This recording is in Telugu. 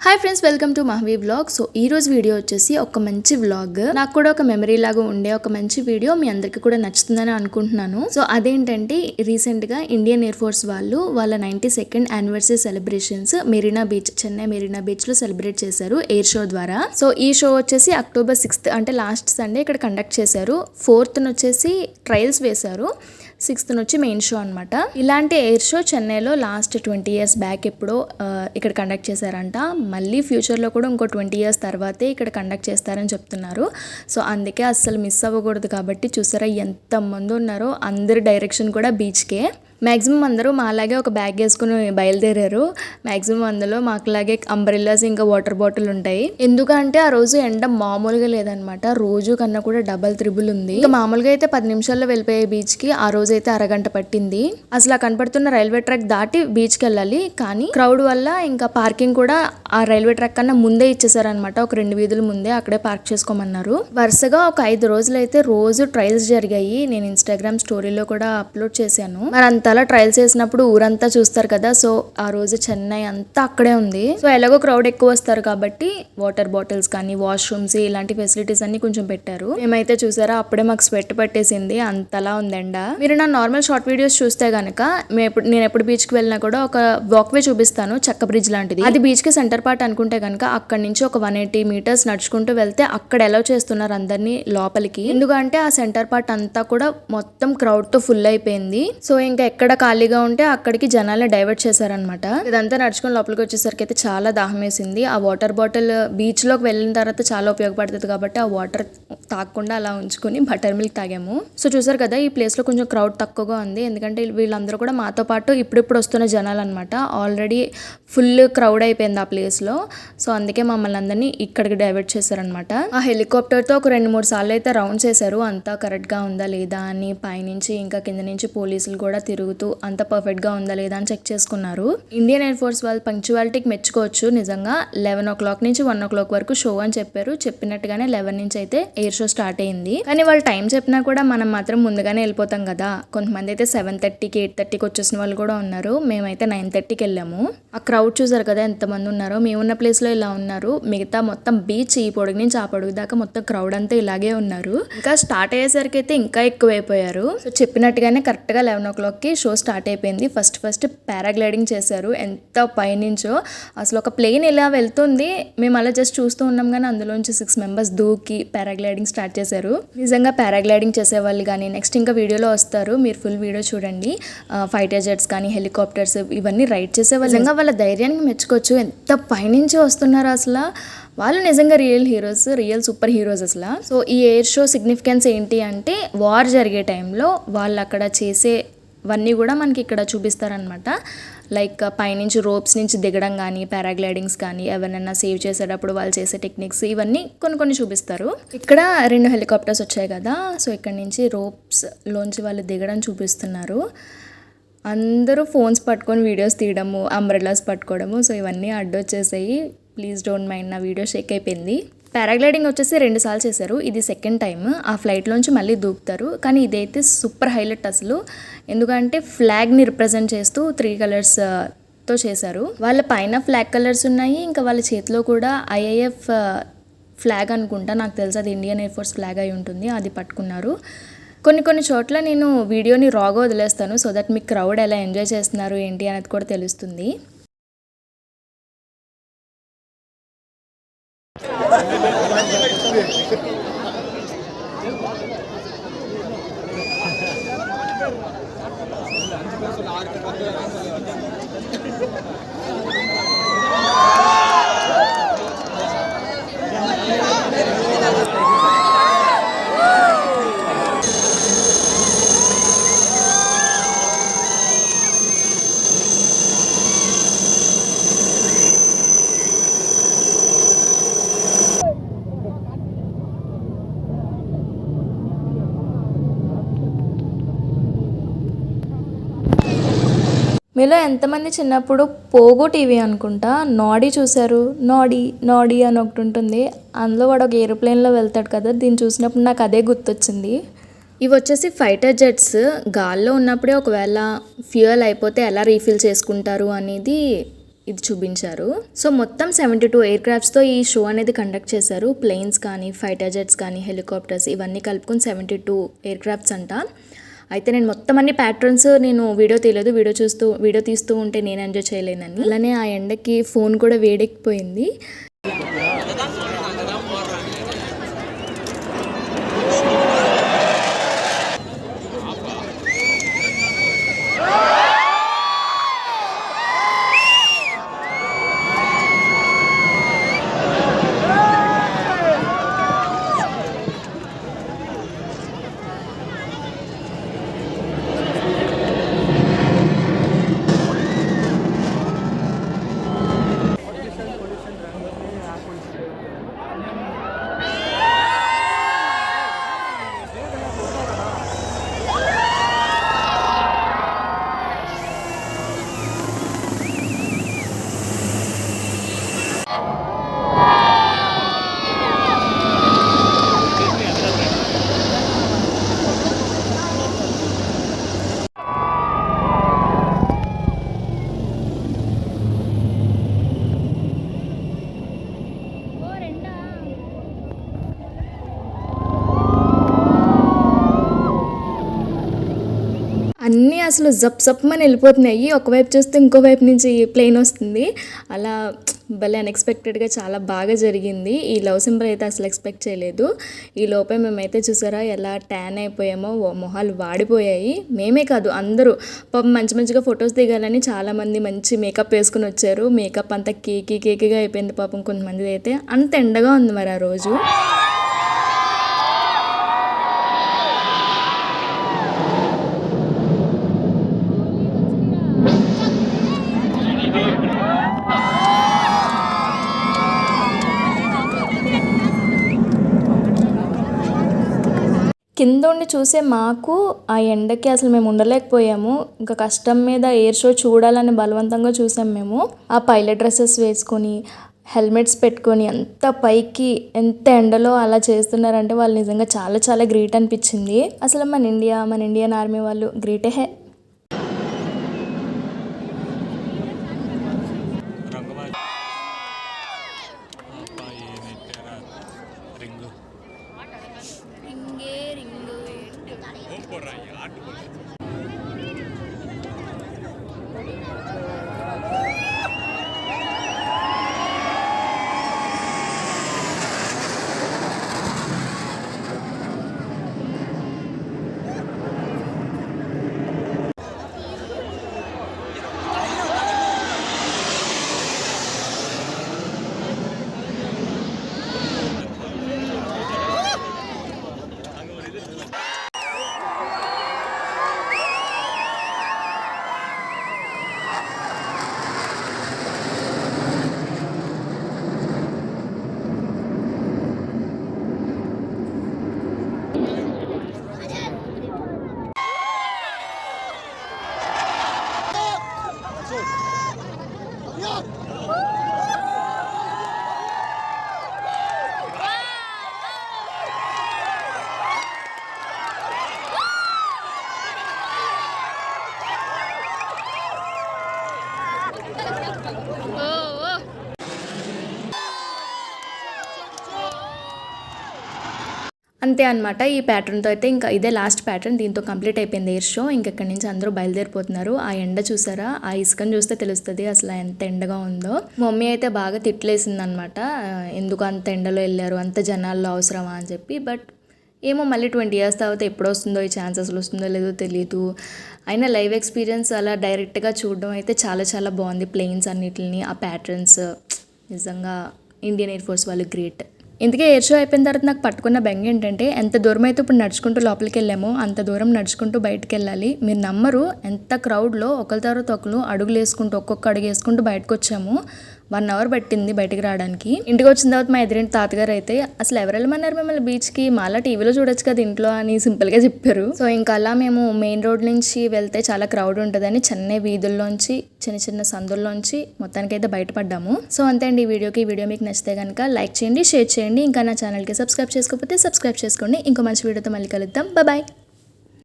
Hi friends welcome to Mahavi blog so ఈ రోజు వీడియో వచ్చేసి ఒక మంచి వ్లాగ్ నాకు కూడా ఒక మెమరీ లాగా ఉండే ఒక మంచి వీడియో మీ అందరికీ కూడా నచ్చుతుందని అనుకుంటున్నాను. సో అదేంటంటే రీసెంట్గా ఇండియన్ ఎయిర్ ఫోర్స్ వాళ్ళు వాళ్ళ ninety second anniversary celebrations Marina beach Chennai Marina బీచ్లో సెలబ్రేట్ చేశారు ఎయిర్ షో ద్వారా. సో ఈ షో వచ్చేసి అక్టోబర్ సిక్స్త్ అంటే లాస్ట్ సండే ఇక్కడ కండక్ట్ చేశారు. ఫోర్త్ వచ్చేసి ట్రయల్స్ వేశారు. సిక్స్త్ నుంచి మెయిన్ షో అనమాట ఇలాంటి ఎయిర్ షో చెన్నైలో లాస్ట్ ట్వంటీ ఇయర్స్ బ్యాక్ ఎప్పుడో ఇక్కడ కండక్ట్ చేశారంట. మళ్ళీ ఫ్యూచర్లో కూడా ఇంకో ట్వంటీ ఇయర్స్ తర్వాతే ఇక్కడ కండక్ట్ చేస్తారని చెప్తున్నారు. సో అందుకే అస్సలు మిస్ అవ్వకూడదు కాబట్టి చూసారా ఎంతమంది ఉన్నారో అందరి డైరెక్షన్ కూడా బీచ్కే. మ్యాక్సిమం అందరూ మాలాగే ఒక బ్యాగ్ వేసుకుని బయలుదేరారు. మ్యాక్సిమం అందులో మాకులాగే అంబ్రెల్లాస్ ఇంకా వాటర్ బాటిల్ ఉంటాయి. ఎందుకంటే ఆ రోజు ఎండ మామూలుగా లేదనమాట. రోజు కన్నా కూడా డబల్ త్రిబుల్ ఉంది. ఇంకా మామూలుగా అయితే పది నిమిషాల్లో వెళ్ళిపోయే బీచ్కి ఆ రోజు అయితే అరగంట పట్టింది. అసలు ఆ కనపడుతున్న రైల్వే ట్రాక్ దాటి బీచ్కి వెళ్ళాలి. కానీ క్రౌడ్ వల్ల ఇంకా పార్కింగ్ కూడా ఆ రైల్వే ట్రాక్ కన్నా ముందే ఇచ్చేసారనమాట. ఒక రెండు వీధుల ముందే అక్కడే పార్క్ చేసుకోమన్నారు. వరుసగా ఒక ఐదు రోజులు అయితే రోజు ట్రయల్స్ జరిగాయి. నేను ఇన్స్టాగ్రామ్ స్టోరీలో కూడా అప్లోడ్ చేశాను. మరి తల ట్రయల్స్ చేసినప్పుడు ఊరంతా చూస్తారు కదా సో ఆ రోజు చెన్నై అంతా అక్కడే ఉంది. సో ఎలాగో క్రౌడ్ ఎక్కువ వస్తారు కాబట్టి వాటర్ బాటిల్స్ కానీ వాష్రూమ్స్ ఇలాంటి ఫెసిలిటీస్ అన్ని కొంచెం పెట్టారు. మేమైతే చూసారా అప్పుడే మాకు స్వెట్ పట్టేసింది అంతలా ఉందండ. మీరు నా నార్మల్ షార్ట్ వీడియోస్ చూస్తే గనక మేము నేను ఎప్పుడు బీచ్కి వెళ్ళినా కూడా ఒక వాక్ వే చూపిస్తాను చెక్క బ్రిడ్జ్ లాంటిది. అది బీచ్కి సెంటర్ పార్ట్ అనుకుంటే గనక అక్కడ నుంచి ఒక వన్ ఎయిటీ మీటర్స్ నడుచుకుంటూ వెళ్తే అక్కడ ఎలా చేస్తున్నారు అందరినీ లోపలికి. ఎందుకంటే ఆ సెంటర్ పార్ట్ అంతా కూడా మొత్తం క్రౌడ్తో ఫుల్ అయిపోయింది. సో ఇంకా ఎక్కడ ఖాళీగా ఉంటే అక్కడికి జనాల్ని డైవర్ట్ చేశారనమాట ఇదంతా నడుచుకుని లోపలికి వచ్చేసరికి అయితే చాలా దాహం వేసింది. ఆ వాటర్ బాటిల్ బీచ్లోకి వెళ్ళిన తర్వాత చాలా ఉపయోగపడుతుంది కాబట్టి ఆ వాటర్ తాగకుండా అలా ఉంచుకొని బటర్ మిల్క్ తాగాము. సో చూసారు కదా ఈ ప్లేస్లో కొంచెం క్రౌడ్ తక్కువగా ఉంది. ఎందుకంటే వీళ్ళందరూ కూడా మాతో పాటు ఇప్పుడిప్పుడు వస్తున్న జనాలు అనమాట ఆల్రెడీ ఫుల్ క్రౌడ్ అయిపోయింది ఆ ప్లేస్లో. సో అందుకే మమ్మల్ని అందరినీ ఇక్కడికి డైవర్ట్ చేశారనమాట ఆ హెలికాప్టర్తో ఒక రెండు మూడు సార్లు అయితే రౌండ్ చేశారు. అంతా కరెక్ట్గా ఉందా లేదా అని పైనుంచి ఇంకా కింద నుంచి పోలీసులు కూడా తిరుగుతూ అంత పర్ఫెక్ట్గా ఉందా లేదా అని చెక్ చేసుకున్నారు. ఇండియన్ ఎయిర్ ఫోర్స్ వాళ్ళు పంక్చువాలిటీకి మెచ్చుకోవచ్చు. నిజంగా లెవెన్ ఓ క్లాక్ నుంచి వన్ ఓ క్లాక్ వరకు షో అని చెప్పారు. చెప్పినట్టుగానే లెవెన్ నుంచి అయితే ఎయిర్ షో స్టార్ట్ అయింది. కానీ వాళ్ళు టైం చెప్పినా కూడా మనం మాత్రం ముందుగానే వెళ్ళిపోతాం కదా. కొంతమంది అయితే సెవెన్ థర్టీకి ఎయిట్ థర్టీకి వచ్చేసిన వాళ్ళు కూడా ఉన్నారు. మేమైతే నైన్ థర్టీకి వెళ్ళాము. ఆ క్రౌడ్ చూసారు కదా ఎంతమంది ఉన్నారో. మేమున్న ప్లేస్లో ఇలా ఉన్నారు. మిగతా మొత్తం బీచ్ ఈ పొడుగు నుంచి ఆ పొడుగు దాకా మొత్తం క్రౌడ్ అంతా ఇలాగే ఉన్నారు. ఇంకా స్టార్ట్ అయ్యేసరికి అయితే ఇంకా ఎక్కువైపోయారు. సో చెప్పినట్టుగానే కరెక్ట్గా లెవెన్ ఓ క్లాక్కి షో స్టార్ట్ అయిపోయింది. ఫస్ట్ ఫస్ట్ పారాగ్లైడింగ్ చేశారు. ఎంత పైనుంచో అసలు ఒక ప్లేన్ ఇలా వెళ్తుంది. మేము అలా జస్ట్ చూస్తూ ఉన్నాం కానీ అందులోంచి సిక్స్ మెంబర్స్ దూకి పారాగ్లైడింగ్ స్టార్ట్ చేశారు. నిజంగా పారాగ్లైడింగ్ చేసే వాళ్ళు కానీ నెక్స్ట్ ఇంకా వీడియోలో వస్తారు. మీరు ఫుల్ వీడియో చూడండి. ఫైటర్ జెట్స్ కానీ హెలికాప్టర్స్ ఇవన్నీ రైడ్ చేసే వాళ్ళు నిజంగా వాళ్ళ ధైర్యానికి మెచ్చుకోవచ్చు. ఎంత పైనుంచి వస్తున్నారు అసలు. వాళ్ళు నిజంగా real heroes real super heroes అసలు. సో ఈ ఎయిర్ షో సిగ్నిఫికెన్స్ ఏంటి అంటే వార్ జరిగే టైంలో వాళ్ళు అక్కడ చేసే అవన్నీ కూడా మనకి ఇక్కడ చూపిస్తారనమాట లైక్ పైనుంచి రోప్స్ నుంచి దిగడం కానీ పారాగ్లైడింగ్స్ కానీ ఎవరినైనా సేవ్ చేసేటప్పుడు వాళ్ళు చేసే టెక్నిక్స్ ఇవన్నీ కొన్ని కొన్ని చూపిస్తారు. ఇక్కడ రెండు హెలికాప్టర్స్ వచ్చాయి కదా సో ఇక్కడ నుంచి రోప్స్ లోంచి వాళ్ళు దిగడం చూపిస్తున్నారు. అందరూ ఫోన్స్ పట్టుకొని వీడియోస్ తీయడము అంబ్రెలాస్ పట్టుకోవడము సో ఇవన్నీ అడ్డొచ్చేసాయి. ప్లీజ్ డోంట్ మైండ్ నా వీడియో షేక్ అయిపోయింది. పారాగ్లైడింగ్ వచ్చేసి రెండు సార్లు చేశారు. ఇది సెకండ్ టైం ఆ ఫ్లైట్లోంచి మళ్ళీ దూకుతారు. కానీ ఇదైతే సూపర్ హైలైట్ అసలు. ఎందుకంటే ఫ్లాగ్ని రిప్రజెంట్ చేస్తూ త్రీ కలర్స్ uh, తో చేశారు. వాళ్ళ పైన ఫ్లాగ్ కలర్స్ ఉన్నాయి. ఇంకా వాళ్ళ చేతిలో కూడా ఐఏఎఫ్ ఫ్లాగ్ uh, అనుకుంటా. నాకు తెలుసు అది ఇండియన్ ఎయిర్ ఫోర్స్ ఫ్లాగ్ అయి ఉంటుంది. అది పట్టుకున్నారు. కొన్ని కొన్ని చోట్ల నేను వీడియోని రాగా వదిలేస్తాను. సో దట్ మీకు క్రౌడ్ ఎలా ఎంజాయ్ చేస్తున్నారు ఏంటి అనేది కూడా తెలుస్తుంది. ஆறு பேர் சொன்ன ஆறு பேர் మీలో ఎంతమంది చిన్నప్పుడు పోగో టీవీ అనుకుంటా? నాడీ చూశారు. నాడీ నాడీ అని ఒకటి ఉంటుంది. అందులో వాడు ఒక ఏరోప్లేన్లో వెళ్తాడు కదా దీన్ని చూసినప్పుడు నాకు అదే గుర్తొచ్చింది. ఇవి వచ్చేసి ఫైటర్ జెట్స్. గాల్లో ఉన్నప్పుడే ఒకవేళ ఫ్యూయల్ అయిపోతే ఎలా రీఫిల్ చేసుకుంటారు అనేది ఇది చూపించారు. సో మొత్తం సెవెంటీ టూ ఎయిర్ క్రాఫ్ట్స్తో ఈ షో అనేది కండక్ట్ చేశారు. ప్లేన్స్ కానీ ఫైటర్ జెట్స్ కానీ హెలికాప్టర్స్ ఇవన్నీ కలుపుకొని సెవెంటీ టూ ఎయిర్ క్రాఫ్ట్స్ అంట. అయితే నేను మొత్తం అన్ని ప్యాటర్న్స్ నేను వీడియో తీయలేదు. వీడియో చూస్తూ వీడియో తీస్తూ ఉంటే నేను ఎంజాయ్ చేయలేనని. అలానే ఆ ఎండకి ఫోన్ కూడా వేడెక్కిపోయింది అన్నీ అసలు జప్ జప్మని వెళ్ళిపోతున్నాయి. ఒకవైపు చూస్తే ఇంకో వైపు నుంచి ప్లేన్ వస్తుంది. అలా భలే అన్ఎక్స్పెక్టెడ్గా చాలా బాగా జరిగింది. ఈ లవ్ సింబల్ అయితే అసలు ఎక్స్పెక్ట్ చేయలేదు. ఈ లోపే మేమైతే చూసారా ఎలా ట్యాన్ అయిపోయామో మొహాలు వాడిపోయాయి. మేమే కాదు అందరూ. పాపం మంచి మంచిగా ఫొటోస్ దిగాలని చాలామంది మంచి మేకప్ వేసుకుని వచ్చారు. మేకప్ అంతా కేకీ కేకీగా అయిపోయింది పాపం కొంతమంది అయితే. అంత ఎండగా ఉంది మరి ఆ రోజు. కింద ఉండి చూసే మాకు ఆ ఎండకి అసలు మేము ఉండలేకపోయాము. ఇంకా కష్టం మీద ఎయిర్ షో చూడాలని బలవంతంగా చూసాం మేము. ఆ పైలట్ డ్రెస్సెస్ వేసుకొని హెల్మెట్స్ పెట్టుకొని ఎంత పైకి ఎంత ఎండలో అలా చేస్తున్నారంటే వాళ్ళు నిజంగా చాలా చాలా గ్రేట్ అనిపించింది. అసలు మన ఇండియా మన ఇండియన్ ఆర్మీ వాళ్ళు గ్రేటే హే అంతే అనమాట ఈ ప్యాటర్న్తో అయితే ఇంకా ఇదే లాస్ట్ ప్యాటర్న్ దీంతో కంప్లీట్ అయిపోయింది ఎయిర్ షో ఇంకెక్కడి నుంచి అందరూ బయలుదేరిపోతున్నారు. ఆ ఎండ చూసారా? ఆ ఇసుకని చూస్తే తెలుస్తుంది అసలు ఎంత ఎండగా ఉందో. మమ్మీ అయితే బాగా తిట్లేసింది అనమాట ఎందుకు అంత ఎండలో వెళ్ళారు? అంత జనాల్లో అవసరమా అని చెప్పి. బట్ ఏమో మళ్ళీ ట్వంటీ ఇయర్స్ తర్వాత ఎప్పుడు వస్తుందో ఈ ఛాన్సెస్ వస్తుందో లేదో తెలియదు అయినా లైవ్ ఎక్స్పీరియన్స్ అలా డైరెక్ట్గా చూడడం అయితే చాలా చాలా బాగుంది. ప్లెయిన్స్ అన్నిటిని ఆ ప్యాటర్న్స్ నిజంగా ఇండియన్ ఎయిర్ ఫోర్స్ వాళ్ళు గ్రేట్. ఇందుకే ఎయిర్ షో అయిపోయిన తర్వాత నాకు పట్టుకున్న బెంగ ఏంటంటే ఎంత దూరం అయితే ఇప్పుడు నడుచుకుంటూ లోపలికి వెళ్ళామో అంత దూరం నడుచుకుంటూ బయటకు వెళ్ళాలి మీరు నమ్మరు ఎంత క్రౌడ్లో ఒకరి తర్వాత ఒకరు అడుగులు వేసుకుంటూ ఒక్కొక్క అడుగు వేసుకుంటూ బయటకు వచ్చాము వన్ అవర్ పట్టింది బయటికి రావడానికి. ఇంటికి వచ్చిన తర్వాత మా ఎదురింటి తాతగారు అయితే అసలు ఎవరు వెళ్ళమన్నారు మిమ్మల్ని బీచ్కి? మాలా టీవీలో చూడొచ్చు కదా ఇంట్లో అని సింపుల్గా చెప్పారు. సో ఇంకా అలా మేము మెయిన్ రోడ్ నుంచి వెళ్తే చాలా క్రౌడ్ ఉంటుందని చెన్నై వీధుల్లోంచి చిన్న చిన్న సందుల్లోంచి మొత్తానికైతే బయటపడ్డాము. సో అంతే అండి ఈ వీడియోకి. ఈ వీడియో మీకు నచ్చితే కనుక లైక్ చేయండి షేర్ చేయండి. ఇంకా నా ఛానల్కి సబ్స్క్రైబ్ చేసుకోకపోతే సబ్స్క్రైబ్ చేసుకోండి. ఇంకో మంచి వీడియోతో మళ్ళీ కలుద్దాం. బాయ్